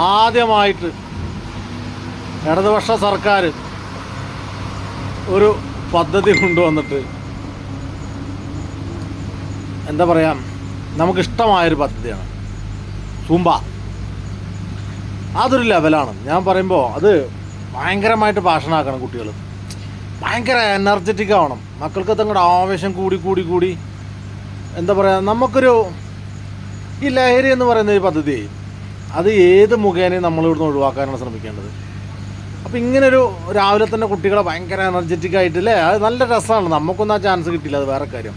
ആദ്യമായിട്ട് ഇടതുപക്ഷ സർക്കാർ ഒരു പദ്ധതി കൊണ്ടുവന്നിട്ട് എന്താ പറയുക നമുക്കിഷ്ടമായൊരു പദ്ധതിയാണ്. സൂമ്പ അതൊരു ലെവലാണ്. ഞാൻ പറയുമ്പോൾ അത് ഭയങ്കരമായിട്ട് പാഷനാക്കണം കുട്ടികൾ ഭയങ്കര എനർജറ്റിക് ആവണം. മക്കൾക്ക് തങ്ങളുടെ ആവേശം കൂടി കൂടി കൂടി. എന്താ പറയുക നമുക്കൊരു ഈ ലഹരി എന്ന് പറയുന്ന ഒരു പദ്ധതി അത് ഏത് മുഖേനയും നമ്മളിവിടുന്ന് ഒഴിവാക്കാനാണ് ശ്രമിക്കേണ്ടത്. അപ്പോൾ ഇങ്ങനൊരു രാവിലെ തന്നെ കുട്ടികളെ ഭയങ്കര എനർജറ്റിക് ആയിട്ട് അല്ലേ അത് നല്ല രസമാണ്. നമുക്കൊന്നും ആ ചാൻസ് കിട്ടില്ല. അത് വേറെ കാര്യം.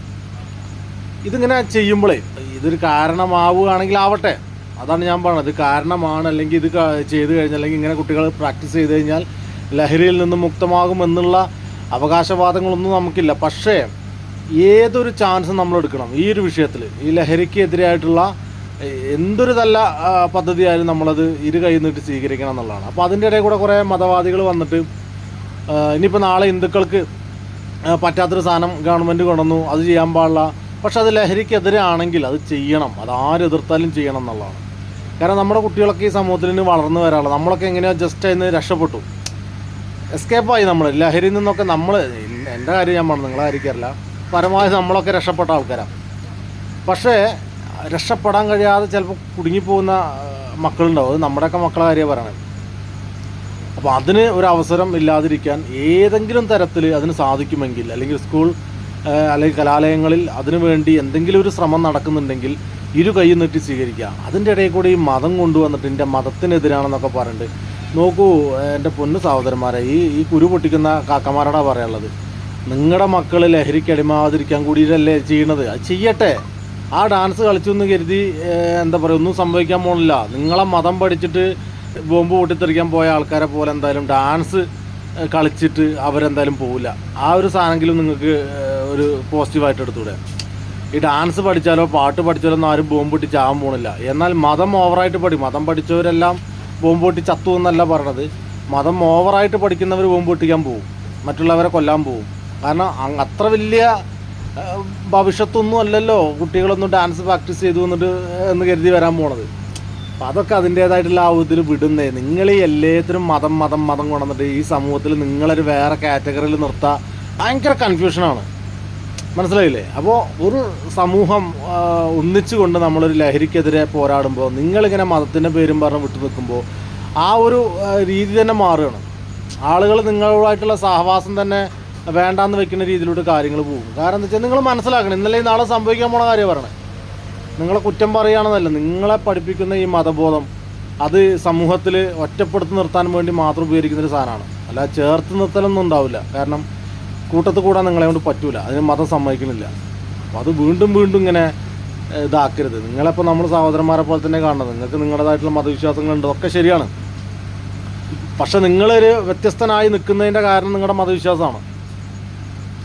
ഇതിങ്ങനെ ചെയ്യുമ്പോഴേ ഇതൊരു കാരണമാവുകയാണെങ്കിൽ ആവട്ടെ. അതാണ് ഞാൻ പറഞ്ഞത്. കാരണമാണ് അല്ലെങ്കിൽ ഇത് ചെയ്തു കഴിഞ്ഞാൽ അല്ലെങ്കിൽ ഇങ്ങനെ കുട്ടികൾ പ്രാക്ടീസ് ചെയ്ത് കഴിഞ്ഞാൽ ലഹരിയിൽ നിന്ന് മുക്തമാകുമെന്നുള്ള അവകാശവാദങ്ങളൊന്നും നമുക്കില്ല. പക്ഷേ ഏതൊരു ചാൻസും നമ്മൾ എടുക്കണം. ഈ ഒരു വിഷയത്തിൽ ഈ ലഹരിക്ക് എതിരായിട്ടുള്ള എ- എന്തൊരു നല്ല പദ്ധതിയായാലും നമ്മളത് ഇരു കൈ നീട്ടി സ്വീകരിക്കണം എന്നുള്ളതാണ്. അപ്പോൾ അതിന്റെ ഇടയിൽ കൂടെ കുറേ മതവാദികൾ വന്നിട്ട് ഇനിയിപ്പോൾ നാളെ ഹിന്ദുക്കൾക്ക് പറ്റാത്തൊരു സാധനം ഗവൺമെന്റ് കൊണ്ടുവന്നു അത് ചെയ്യാൻ പാടില്ല. പക്ഷെ അത് ലഹരിക്കെതിരെ ആണെങ്കിൽ അത് ചെയ്യണം. അത് ആരെതിർത്താലും ചെയ്യണം എന്നുള്ളതാണ്. കാരണം നമ്മുടെ കുട്ടികളൊക്കെ ഈ സമൂഹത്തിൽ നിന്ന് വളർന്നു വരാനുള്ളത് നമ്മളൊക്കെ എങ്ങനെയോ ജസ്റ്റ് അതിന് രക്ഷപ്പെട്ടു. എസ്കേപ്പായി നമ്മൾ ലഹരിയിൽ നിന്നൊക്കെ നമ്മൾ എന്റെ കാര്യം ഞാൻ പറഞ്ഞു നിങ്ങളെ കാര്യക്കറില്ല പരമാവധി നമ്മളൊക്കെ രക്ഷപ്പെട്ട ആൾക്കാരാണ് പക്ഷേ രക്ഷപ്പെടാൻ കഴിയാതെ ചിലപ്പോൾ കുടുങ്ങിപ്പോകുന്ന മക്കളുണ്ടാവും. അത് നമ്മുടെയൊക്കെ മക്കളെ കാര്യമാണ് പറയണത്. അപ്പോൾ അതിന് ഒരു അവസരം ഇല്ലാതിരിക്കാൻ ഏതെങ്കിലും തരത്തിൽ അതിന് സാധിക്കുമെങ്കിൽ അല്ലെങ്കിൽ സ്കൂൾ അല്ലെങ്കിൽ കലാലയങ്ങളിൽ അതിനു വേണ്ടി എന്തെങ്കിലും ഒരു ശ്രമം നടക്കുന്നുണ്ടെങ്കിൽ ഇരു കൈ നീട്ടി സ്വീകരിക്കുക. അതിന്റെ ഇടയിൽ കൂടി ഈ മതം കൊണ്ടുവന്നിട്ട് എന്റെ മതത്തിനെതിരാണെന്നൊക്കെ പറഞ്ഞിട്ട് നോക്കൂ എന്റെ പൊന്നു സഹോദരന്മാരെ ഈ ഈ കുരു പൊട്ടിക്കുന്ന കാക്കമാരോടാണ് പറയാനുള്ളത്? നിങ്ങളുടെ മക്കൾ ലഹരിക്ക് അടിമാതിരിക്കാൻ കൂടിയിട്ടല്ലേ ചെയ്യണത്? അത് ചെയ്യട്ടെ. ആ ഡാൻസ് കളിച്ചു എന്ന് കരുതി എന്താ പറയുക ഒന്നും സംഭവിക്കാൻ പോണില്ല. നിങ്ങളെ മതം പഠിച്ചിട്ട് ബോംബ് പൊട്ടിത്തെറിക്കാൻ പോയ ആൾക്കാരെ പോലെ എന്തായാലും ഡാൻസ് കളിച്ചിട്ട് അവരെന്തായാലും പോവില്ല. ആ ഒരു സാധനമെങ്കിലും നിങ്ങൾക്ക് ഒരു പോസിറ്റീവായിട്ട് എടുത്തൂടെ? ഈ ഡാൻസ് പഠിച്ചാലോ പാട്ട് പഠിച്ചാലോ ഒന്നും ആരും ബോംബ് പൊട്ടി ചാവാൻ പോണില്ല. എന്നാൽ മതം ഓവറായിട്ട് പഠി മതം പഠിച്ചവരെല്ലാം ബോംബ് പൊട്ടി ചത്തു എന്നല്ല പറഞ്ഞത്. മതം ഓവറായിട്ട് പഠിക്കുന്നവർ ബോംബ് പൊട്ടിക്കാൻ പോകും മറ്റുള്ളവരെ കൊല്ലാൻ പോകും കാരണം അത്ര വലിയ ഭവിഷ്യത്തൊന്നും അല്ലല്ലോ. കുട്ടികളൊന്നും ഡാൻസ് പ്രാക്ടീസ് ചെയ്തു വന്നിട്ട് എന്ന് കരുതി വരാൻ പോണത്. അപ്പം അതൊക്കെ അതിന്റേതായിട്ടുള്ള ആ ഇതിൽ വിടുന്നേ. നിങ്ങൾ ഈ എല്ലാത്തിനും മതം മതം മതം കൊണ്ടുവന്നിട്ട് ഈ സമൂഹത്തിൽ നിങ്ങളൊരു വേറെ കാറ്റഗറിയിൽ നിർത്താൻ ഭയങ്കര കൺഫ്യൂഷനാണ് മനസ്സിലായില്ലേ? അപ്പോൾ ഒരു സമൂഹം ഒന്നിച്ചുകൊണ്ട് നമ്മളൊരു ലഹരിക്കെതിരെ പോരാടുമ്പോൾ നിങ്ങളിങ്ങനെ മതത്തിന്റെ പേരും പറഞ്ഞ് വിട്ടു നിൽക്കുമ്പോൾ ആ ഒരു രീതി തന്നെ മാറുകയാണ്. ആളുകൾ നിങ്ങളുമായിട്ടുള്ള സഹവാസം തന്നെ വേണ്ടാന്ന് വെക്കുന്ന രീതിയിലോട്ട് കാര്യങ്ങൾ പോകും. കാരണം എന്താ വെച്ചാൽ നിങ്ങൾ മനസ്സിലാക്കണം ഇന്നലെ നാളെ സംഭവിക്കാൻ പോണ കാര്യം പറയണേ. നിങ്ങളെ കുറ്റം പറയുകയാണെന്നല്ല നിങ്ങളെ പഠിപ്പിക്കുന്ന ഈ മതബോധം അത് സമൂഹത്തിൽ ഒറ്റപ്പെടുത്തി നിർത്താൻ വേണ്ടി മാത്രം ഉപയോഗിക്കുന്ന ഒരു സാധനമാണ്. അല്ല ചേർത്ത് നിർത്തലൊന്നും ഉണ്ടാവില്ല. കാരണം കൂട്ടത്തിൽ കൂടാൻ നിങ്ങളെ കൊണ്ട് പറ്റൂല. അതിന് മതം സമ്മതിക്കുന്നില്ല. അപ്പോൾ അത് വീണ്ടും വീണ്ടും ഇങ്ങനെ ഇതാക്കരുത്. നിങ്ങളിപ്പോൾ നമ്മൾ സഹോദരന്മാരെ പോലെ തന്നെ കാണുന്നത് നിങ്ങൾക്ക് നിങ്ങളുടേതായിട്ടുള്ള മതവിശ്വാസങ്ങളുണ്ട് ഒക്കെ ശരിയാണ്. പക്ഷെ നിങ്ങളൊരു വ്യത്യസ്തനായി നിൽക്കുന്നതിന്റെ കാരണം നിങ്ങളുടെ മതവിശ്വാസമാണ്.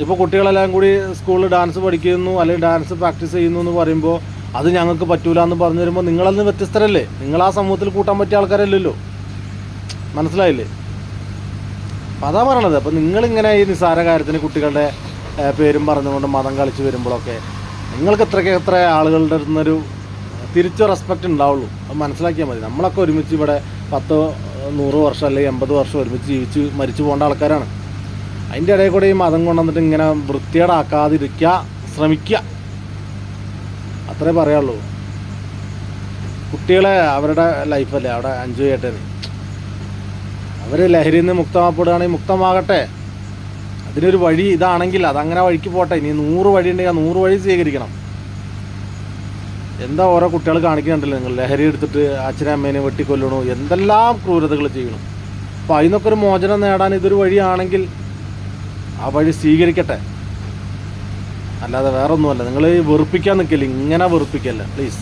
ഇപ്പോൾ കുട്ടികളെല്ലാം കൂടി സ്കൂളിൽ ഡാൻസ് പഠിക്കുന്നു അല്ലെങ്കിൽ ഡാൻസ് പ്രാക്ടീസ് ചെയ്യുന്നു എന്ന് പറയുമ്പോൾ അത് ഞങ്ങൾക്ക് പറ്റൂല എന്ന് പറഞ്ഞു വരുമ്പോൾ നിങ്ങളതിന് വ്യത്യസ്തരല്ലേ? നിങ്ങൾ ആ സമൂഹത്തിൽ കൂട്ടാൻ പറ്റിയ ആൾക്കാരല്ലല്ലോ? മനസ്സിലായില്ലേ? അപ്പം അതാ പറയണത്. അപ്പം നിങ്ങളിങ്ങനെ ഈ നിസ്സാര കാര്യത്തിന് കുട്ടികളുടെ പേരും പറഞ്ഞുകൊണ്ട് മതം കളിച്ച് വരുമ്പോഴൊക്കെ നിങ്ങൾക്ക് എത്രയ്ക്ക് എത്ര ആളുകളുടെ നിന്നൊരു തിരിച്ചു റെസ്പെക്റ്റ് ഉണ്ടാവുള്ളൂ. അത് മനസ്സിലാക്കിയാൽ മതി. നമ്മളൊക്കെ ഒരുമിച്ച് ഇവിടെ പത്ത് നൂറ് വർഷം അല്ലെങ്കിൽ എൺപത് വർഷം ഒരുമിച്ച് ജീവിച്ച് മരിച്ചു പോകേണ്ട ആൾക്കാരാണ്. അതിന്റെ ഇടയിൽ കൂടെ ഈ മതം കൊണ്ടുവന്നിട്ട് ഇങ്ങനെ വൃത്തിയേടാക്കാതിരിക്കുക ശ്രമിക്കുക അത്രേ പറയുള്ളൂ കുട്ടികളെ അവരുടെ ലൈഫല്ലേ അവിടെ എൻജോയ് ചെയ്യട്ടെ അവർ ലഹരിയിൽ നിന്ന് മുക്തമാക്കപ്പെടുകയാണെങ്കിൽ മുക്തമാകട്ടെ. അതിനൊരു വഴി ഇതാണെങ്കിൽ അതങ്ങനെ വഴിക്ക് പോട്ടെ. ഇനി നൂറ് വഴി ഉണ്ടെങ്കിൽ നൂറ് വഴി സ്വീകരിക്കണം. എന്താ ഓരോ കുട്ടികൾ കാണിക്കുന്നുണ്ടല്ലോ നിങ്ങൾ? ലഹരി എടുത്തിട്ട് അച്ഛനെ അമ്മേനെ വെട്ടിക്കൊല്ലണു എന്തെല്ലാം ക്രൂരതകൾ ചെയ്യണം? അപ്പോൾ അതിനൊക്കെ ഒരു മോചനം നേടാൻ ഇതൊരു വഴിയാണെങ്കിൽ ആ വഴി സ്വീകരിക്കട്ടെ. അല്ലാതെ വേറൊന്നുമല്ല. നിങ്ങൾ വെറുപ്പിക്കാൻ നിൽക്കില്ല ഇങ്ങനെ വെറുപ്പിക്കല്ല. പ്ലീസ്